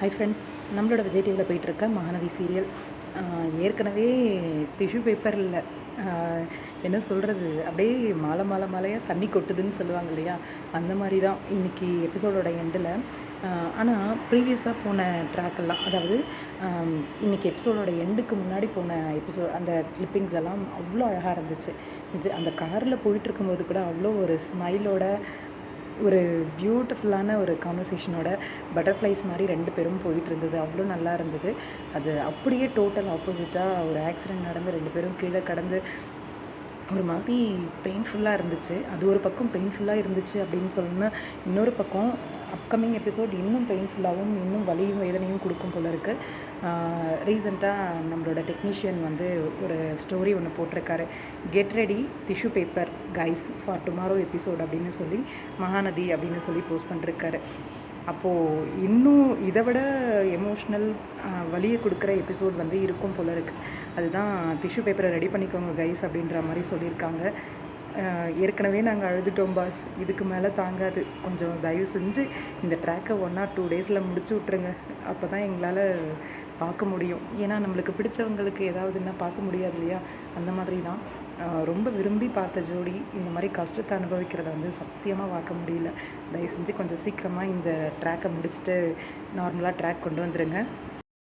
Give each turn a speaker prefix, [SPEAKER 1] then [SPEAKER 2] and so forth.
[SPEAKER 1] Hi friends நம்மளோட விஜய் டிவியில் போயிட்டுருக்க மகாநதி சீரியல் ஏற்கனவே டிஷ்யூ பேப்பர் இல்லை என்ன சொல்கிறது அப்படியே மாலை மாலை மாலையாக தண்ணி கொட்டுதுன்னு சொல்லுவாங்க இல்லையா? அந்த மாதிரி தான் இன்றைக்கி எபிசோடோட எண்டில் ஆனால் ப்ரீவியஸாக போன ட்ராக்கெல்லாம் அதாவது இன்றைக்கி எபிசோடோட எண்டுக்கு முன்னாடி போன எபிசோட் அந்த கிளிப்பிங்ஸ் எல்லாம் அவ்வளோ அழகாக இருந்துச்சு. அந்த காரில் போயிட்டு இருக்கும்போது கூட அவ்வளோ ஒரு ஸ்மைலோட ஒரு பியூட்டிஃபுல்லான ஒரு கான்வர்சேஷனோட பட்டர்ஃப்ளைஸ் மாதிரி ரெண்டு பேரும் போயிட்டு இருந்தது. அவ்வளோ நல்லா இருந்தது. அது அப்படியே டோட்டல் ஆப்போசிட்டாக ஒரு ஆக்சிடென்ட் நடந்து ரெண்டு பேரும் கீழே கடந்து ஒரு மாதிரி பெயின்ஃபுல்லாக இருந்துச்சு. அது ஒரு பக்கம் பெயின்ஃபுல்லாக இருந்துச்சு அப்படின்னு சொல்லணும்னா இன்னொரு பக்கம் அப்கமிங் எபிசோட் இன்னும் பெயின்ஃபுல்லாகவும் இன்னும் வலியும் வேதனையும் கொடுக்கும் போல இருக்குது ரீசெண்டாக நம்மளோட டெக்னீஷியன் வந்து ஒரு ஸ்டோரி ஒன்று போட்டிருக்காரு. Get ready tissue paper guys for tomorrow episode அப்படின்னு சொல்லி மகாநதி அப்படின்னு சொல்லி போஸ்ட் பண்ணிருக்காரு. அப்போது இன்னும் இதை விட எமோஷ்னல் வலியை கொடுக்குற எபிசோட் வந்து இருக்கும் போல இருக்குது அதுதான் டிஷ்யூ பேப்பரை ரெடி பண்ணிக்கோங்க கைஸ் அப்படின்ற மாதிரி சொல்லியிருக்காங்க. ஏற்கனவே நாங்கள் அழுதுட்டோம் பாஸ் இதுக்கு மேலே தாங்காது. கொஞ்சம் தயவு செஞ்சு இந்த ட்ராக்கை ஒன் ஆர் டூ டேஸில் முடிச்சு விட்ருங்க அப்போ தான் எங்களால் பார்க்க முடியும். ஏன்னா நம்மளுக்கு பிடிச்சவங்களுக்கு ஏதாவதுன்னா பார்க்க முடியாது இல்லையா? அந்த மாதிரி தான் ரொம்ப விரும்பி பார்த்த ஜோடி இந்த மாதிரி கஷ்டத்தை அனுபவிக்கிறத வந்து சத்தியமாக பார்க்க முடியல. தயவு செஞ்சு கொஞ்சம் சீக்கிரமாக இந்த ட்ராக்கை முடிச்சுட்டு நார்மலாக ட்ராக் கொண்டு வந்துடுங்க